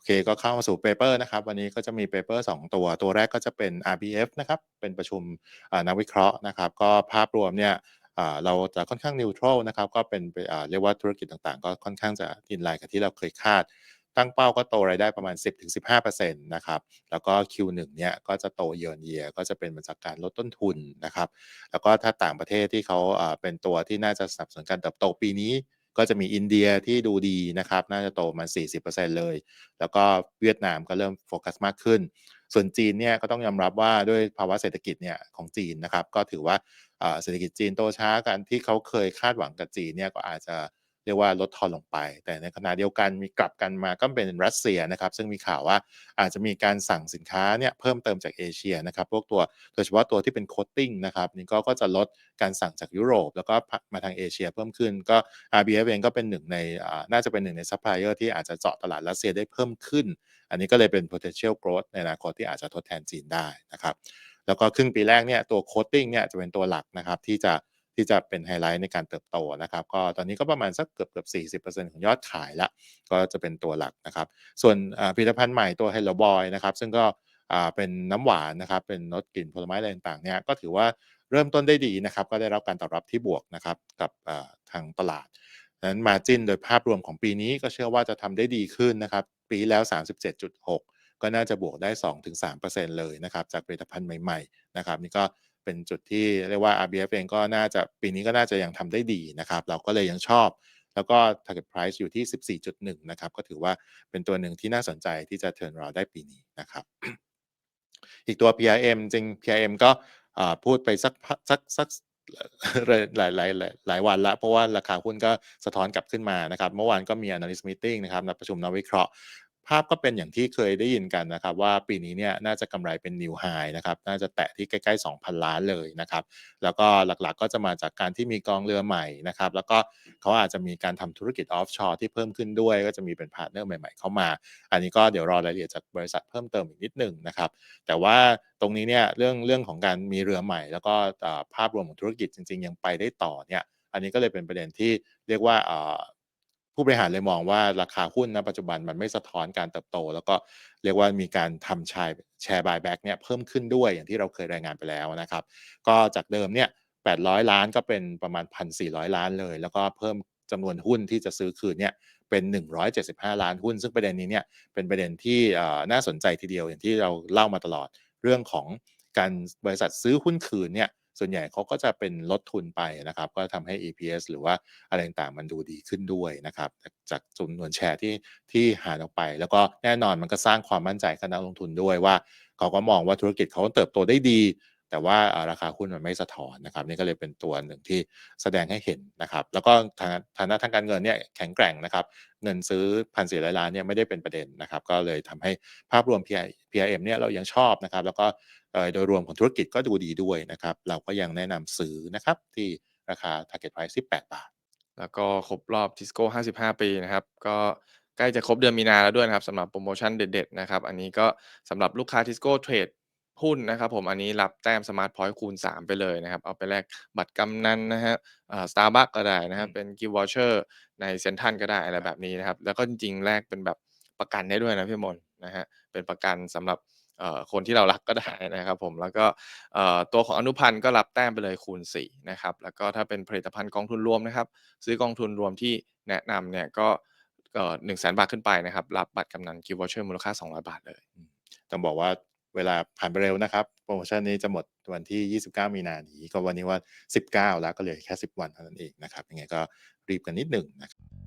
อเคก็เข้ามาสู่เปเปอร์นะครับ วันนี้ก็จะมีเปเปอร์2ตัว ตัวแรกก็จะเป็น RBF นะครับ เป็นประชุมนักวิเคราะห์นะครับ ก็ภาพรวมเนี่ยเราจะค่อนข้างนิวทรัลนะครับ ก็เป็นเรียกว่าธุรกิจต่างๆ ก็ค่อนข้างจะอินไลน์กับที่เราเคยคาด ตั้งเป้าก็โตรายได้ประมาณ 10-15%นะครับ แล้วก็ Q1 เนี่ยก็จะโต year on year ก็จะเป็นมาจากการลดต้นทุนนะครับ แล้วก็ถ้าต่างประเทศที่เขาเป็นตัวที่น่าจะสนับสนุนการเติบโตปีนี้ ก็จะมีอินเดียที่ดูดีนะครับ น่าจะโตประมาณ40%เลย แล้วก็เวียดนามก็เริ่มโฟกัสมากขึ้น ส่วนจีนเนี่ยก็ต้องยอมรับว่าด้วยภาวะเศรษฐกิจเนี่ยของจีนนะครับ ก็ถือว่าเศรษฐกิจจีนโตช้ากันที่เขาเคยคาดหวังกับจีนเนี่ยก็อาจจะ เรียกว่าลดทอนลงไป แต่ในขณะเดียวกันมีกลับกันมาก็เป็นรัสเซียนะครับซึ่งมีข่าวว่าอาจจะมีการสั่งสินค้าเนี่ยเพิ่มเติมจากเอเชียนะครับพวกตัวโดยเฉพาะตัวที่เป็น coating นะครับนี่ก็ก็จะลดการสั่งจากยุโรป แล้วก็มาทางเอเชียเพิ่มขึ้นก็ RBF เองก็เป็นหนึ่งในน่าจะเป็นหนึ่งในซัพพลายเออร์ที่อาจจะเจาะตลาดรัสเซียได้เพิ่มขึ้น อันนี้ก็เลยเป็น potential growth ในอนาคตที่อาจจะทดแทนจีนได้นะครับแล้วก็ครึ่งปีแรกเนี่ยตัว coating เนี่ยจะเป็นตัวหลักนะครับที่จะ ที่จะเป็นไฮไลท์ในการเติบโตนะครับ ก็ตอนนี้ก็ประมาณสักเกือบเกือบ 40%ของยอดขายละ ก็จะเป็นตัวหลักนะครับ ส่วนผลิตภัณฑ์ใหม่ตัว Hello Boy นะครับ ซึ่งก็เป็นน้ำหวานนะครับ เป็นรสกลิ่นผลไม้อะไรต่างๆเนี่ยก็ถือว่าเริ่มต้นได้ดีนะครับ ก็ได้รับการตอบรับที่บวกนะครับกับทางตลาดดังนั้น margin โดยภาพรวมของปีนี้ก็เชื่อว่าจะทำได้ดีขึ้นนะครับ ปีแล้ว 37.6ก็น่าจะบวกได้ 2-3%เลยนะครับ จากผลิตภัณฑ์ใหม่ๆ นะครับ นี่ก็ เป็นจุดที่เรียกว่า RBF เองก็น่าจะปีนี้ก็น่าจะยังทำได้ดีนะครับ เราก็เลยยังชอบ แล้วก็ target price อยู่ที่ 14.1 นะครับ ก็ถือว่าเป็นตัวหนึ่งที่น่าสนใจที่จะ turn around ได้ปีนี้นะครับ อีกตัว PRM จริง PRM ก็พูดไปสักสักสักหลายหลายหลายวันล้วเพราะว่าราคาหุ้นก็สะท้อนกลับขึ้นมานะครับ เมื่อวานก็มี analyst meeting นะครับนัดประชุมนักวิเคราะห์ ภาพก็เป็นอย่างที่เคยได้ยินกันนะครับ ว่าปีนี้เนี่ยน่าจะกำไรเป็น new high นะครับน่าจะแตะที่ใกล้ๆ 2,000 ล้านเลยนะครับ แล้วก็หลักๆก็จะมาจากการที่มีกองเรือใหม่นะครับ แล้วก็เขาอาจจะมีการทำธุรกิจ offshore ที่เพิ่มขึ้นด้วย ก็จะมีเป็นพาร์ตเนอร์ใหม่ ๆ เข้ามา อันนี้ก็เดี๋ยวรอรายละเอียดจากบริษัทเพิ่มเติมอีกนิดหนึ่งนะครับ แต่ว่าตรงนี้เนี่ยเรื่องเรื่องของการมีเรือใหม่ แล้วก็ภาพรวมของธุรกิจจริง ๆ ยังไปได้ต่อเนี่ยอันนี้ก็เลยเป็นประเด็นที่เรียกว่า ผู้บริหารเลยมองว่าราคาหุ้นณปัจจุบันมันไม่สะท้อนการเติบโต แล้วก็เรียกว่ามีการทำชายแชร์ buyback เนี่ยเพิ่มขึ้นด้วยอย่างที่เราเคยรายงานไปแล้วนะครับ ก็จากเดิมเนี่ย800 ล้านก็เป็นประมาณ 1,400 ล้านเลย แล้วก็เพิ่มจำนวนหุ้นที่จะซื้อคืนเนี่ยเป็น 175 ล้านหุ้น ซึ่งประเด็นนี้เนี่ยเป็นประเด็นที่น่าสนใจทีเดียวอย่างที่เราเล่ามาตลอดเรื่องของ การบริษัทซื้อหุ้นคืนเนี่ยส่วนใหญ่เขาก็จะเป็นลดทุนไปนะครับ ก็ทำให้ EPS หรือว่าอะไรต่างๆมันดูดีขึ้นด้วยนะครับ จากจำนวนแชร์ที่ที่หารออกไป แล้วก็แน่นอนมันก็สร้างความมั่นใจกับนักลงทุนด้วยว่า เขาก็มองว่าธุรกิจเขาเติบโตได้ดี แต่ว่าราคาหุ้นมันไม่สะท้อนนะครับ นี่ก็เลยเป็นตัวหนึ่งที่แสดงให้เห็นนะครับ แล้วก็ทางฐานะทางการเงินเนี่ยแข็งแกร่งนะครับ เงินซื้อ1,400ล้านเนี่ยไม่ได้เป็นประเด็นนะครับ ก็เลยทำให้ภาพรวม PIM เนี่ยเรายังชอบนะครับ แล้วก็ โดยรวมของธุรกิจก็ดูดีด้วยนะครับ เราก็ยังแนะนำซื้อนะครับที่ราคา target price ที่8บาท แล้วก็ครบรอบ Tisco 55 ปีนะครับ ก็ใกล้จะครบเดือนมีนาแล้วด้วยนะครับสำหรับโปรโมชั่นเด็ดๆนะครับ อันนี้ก็สำหรับลูกค้า Tisco Trade หุ้นนะครับผมอันนี้รับแต้ม Smart Point คูณ 3 ไปเลยนะครับ เอาไปแลกบัตรกำนันนะครับอ่า Starbucks ก็ได้นะครับ เป็น Gift Voucher ในเซ็นทรัลก็ได้อะไรแบบนี้นะครับ แล้วก็จริงๆแลกเป็นแบบประกันได้ด้วยนะพี่มนต์นะครับเป็นประกันสำหรับเอ่อ คนที่เรารักก็ได้นะครับผมแล้วก็ตัวของอนุพันธ์ก็รับแต้มไปเลยคูณ4นะครับแล้วก็ถ้าเป็นผลิตภัณฑ์กองทุนรวมนะครับ ซื้อกองทุนรวมที่แนะนำเนี่ยก็เอ่อ100,000บาทขึ้นไปนะครับ รับบัตรกำนัน Gift Voucher มูลค่า 200 บาทเลย ต้องบอกว่าเวลาผ่านไปเร็วนะครับ โปรโมชั่นนี้จะหมดวันที่ 29 มีนานี้ก็วันนี้ว่า 19 แล้วก็เหลือแค่ 10 วันเท่านั้นเองนะครับยังไงก็รีบกันนิดหนึ่งนะครับ